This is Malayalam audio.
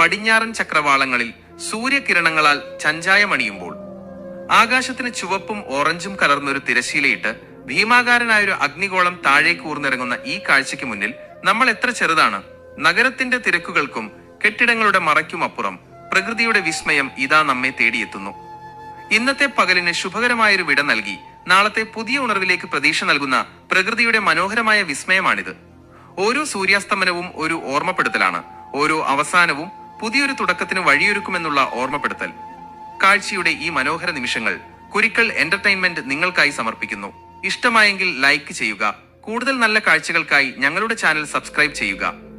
പടിഞ്ഞാറൻ ചക്രവാളങ്ങളിൽ സൂര്യകിരണങ്ങളാൽ ചഞ്ചായമണിയുമ്പോൾ. ആകാശത്തിന് ചുവപ്പും ഓറഞ്ചും കലർന്നൊരു തിരശീലയിട്ട് ഭീമാകാരനായൊരു അഗ്നിഗോളം താഴേക്ക് ഊർന്നിറങ്ങുന്ന ഈ കാഴ്ചയ്ക്ക് മുന്നിൽ നമ്മൾ എത്ര ചെറുതാണ്. നഗരത്തിന്റെ തിരക്കുകൾക്കും കെട്ടിടങ്ങളുടെ മറയ്ക്കുമപ്പുറം പ്രകൃതിയുടെ വിസ്മയം ഇതാ നമ്മെ തേടിയെത്തുന്നു. ഇന്നത്തെ പകലിന് ശുഭകരമായൊരു വിട നൽകി നാളത്തെ പുതിയ ഉണർവിലേക്ക് പ്രതീക്ഷ നൽകുന്ന പ്രകൃതിയുടെ മനോഹരമായ വിസ്മയമാണിത്. ഓരോ സൂര്യാസ്തമനവും ഒരു ഓർമ്മപ്പെടുത്തലാണ്. ഓരോ അവസാനവും പുതിയൊരു തുടക്കത്തിന് വഴിയൊരുക്കുമെന്നുള്ള ഓർമ്മപ്പെടുത്തൽ. കാഴ്ചയുടെ ഈ മനോഹര നിമിഷങ്ങൾ കുരിക്കൾ എന്റർടൈൻമെന്റ് നിങ്ങൾക്കായി സമർപ്പിക്കുന്നു. ഇഷ്ടമായെങ്കിൽ ലൈക്ക് ചെയ്യുക. കൂടുതൽ നല്ല കാഴ്ചകൾക്കായി ഞങ്ങളുടെ ചാനൽ സബ്സ്ക്രൈബ് ചെയ്യുക.